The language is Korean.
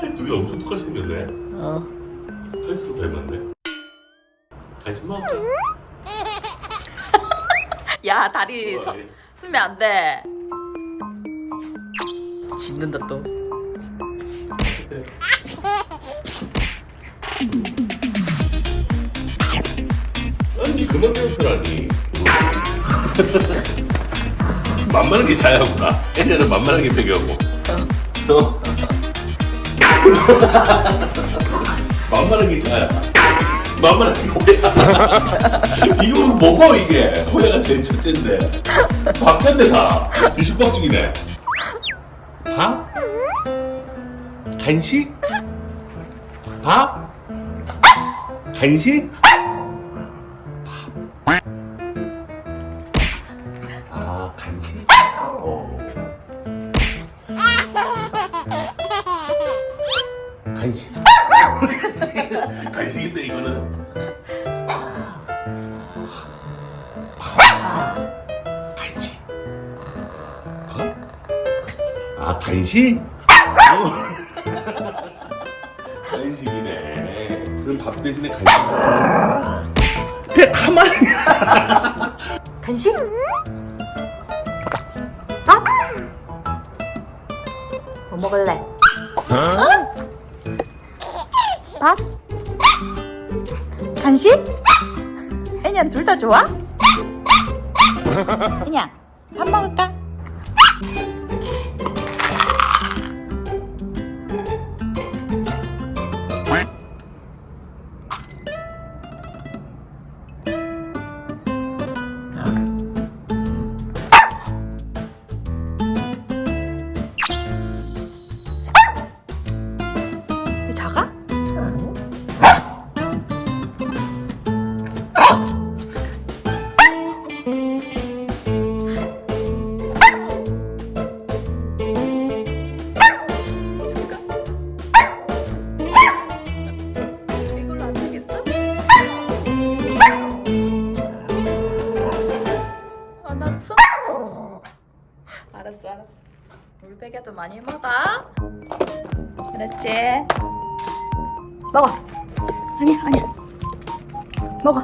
아니 둘이 엄청 똑같이 생겼네. 어. 갈수록 닮았네. 가지 마. 야 다리 서, 쓰면 안 돼. 짖는다 또. 아니 그만 괴롭히라니. 만만한 게 자야구나. 애들은 만만한 게 배교하고. 어? 만만한 게 자야. 만만한 게 호야. 이거 뭐고 이게? 호야가 제일 첫째인데. 바깥에 다. 뒤죽박죽이네. 밥? 간식? 밥? 간식? 아 간식? 어. 간식? 간식? 간식인데 이거는 간식? 어? 아 간식? 어. 간식이네. 그럼 밥 대신에 간식. 배 가만히. 간식? 밥? 뭐 먹을래? 밥? 간식? 애냐 둘 다 좋아? 애냐 밥 먹을까? 이 작아? 알았어 알았어. 우리 베개도 많이 먹어. 알았지? 먹어. 아니야 아니야. 먹어